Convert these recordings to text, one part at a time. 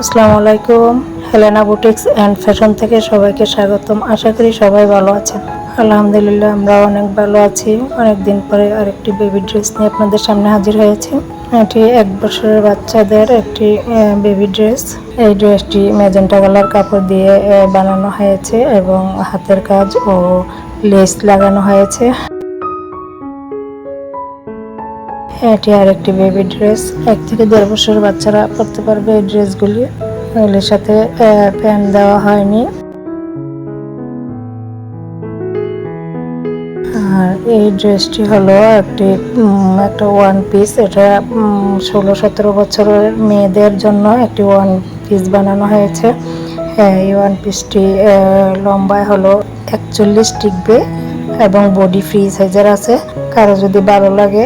আসসালামু আলাইকুম। Helena boutiques and fashion থেকে সবাইকে স্বাগতম। আশা করি সবাই ভালো আছেন। আলহামদুলিল্লাহ আমরা অনেক ভালো আছি। অনেক দিন পরে আরেকটি বেবি ড্রেস নিয়ে আপনাদের সামনে হাজির হয়েছে। এটি এক বছরের বাচ্চাদের একটি বেবি ড্রেস এই ড্রেসটি ম্যাজেন্টা কালার কাপড় দিয়ে বানানো হয়েছে এবং হাতের কাজ ও লেস লাগানো হয়েছে। এটি আর একটি বেবি ড্রেস এক থেকে দেড় বছর বাচ্চারা পরতে পারবে এই ড্রেসগুলি এগুলির সাথে প্যান্ট দেওয়া হয়নি। আর এই ড্রেসটি হলো একটি একটা ওয়ান পিস এটা ষোলো সতেরো বছরের মেয়েদের জন্য একটি ওয়ান পিস বানানো হয়েছে। হ্যাঁ, এই ওয়ান পিসটি লম্বায় হলো একচল্লিশ টিকবে এবং বডি ফ্রি সাইজের আছে, কারও যদি ভালো লাগে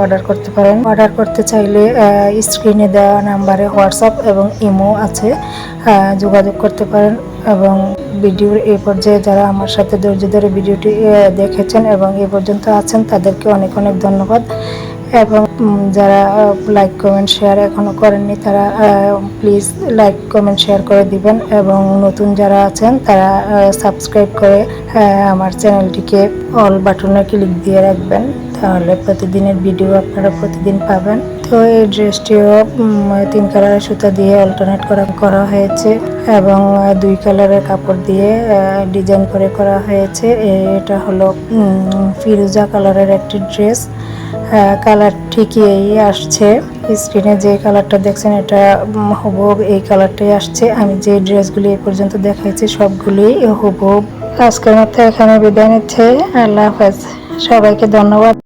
অর্ডার করতে পারেন। অর্ডার করতে চাইলে স্ক্রিনে দেওয়া নাম্বারে হোয়াটসঅ্যাপ এবং ইমো আছে যোগাযোগ করতে পারেন এবং ভিডিওর এই পর্যায়ে যারা আমার সাথে ধৈর্য ধরে ভিডিওটি দেখেছেন এবং এ পর্যন্ত আছেন, তাদেরকে অনেক অনেক ধন্যবাদ। এবং যারা লাইক কমেন্ট শেয়ার এখনও করেননি, তারা প্লিজ লাইক কমেন্ট শেয়ার করে দিবেন এবং নতুন যারা আছেন, তারা সাবস্ক্রাইব করে আমার চ্যানেলটিকে অল বাটনে ক্লিক দিয়ে রাখবেন, তাহলে প্রতিদিনের ভিডিও আপনারা প্রতিদিন পাবেন। তো এই ড্রেসটিও তিন কালারের সুতা দিয়ে অল্টারনেট করা করা হয়েছে এবং দুই কালারের কাপড় দিয়ে ডিজাইন করে করা হয়েছে। এটা হলো ফিরোজা কালারের একটি ড্রেস কালার ঠিকই আসছে। স্ক্রিনে যে কালারটা দেখছেন, এটা হুব এই কালারটাই আসছে। আমি যে ড্রেসগুলি এ পর্যন্ত দেখাইছি, সবগুলি হুবহু। আজকের মধ্যে এখানে বিদায় নিচ্ছে। আল্লাহ হাফেজ। সবাইকে ধন্যবাদ।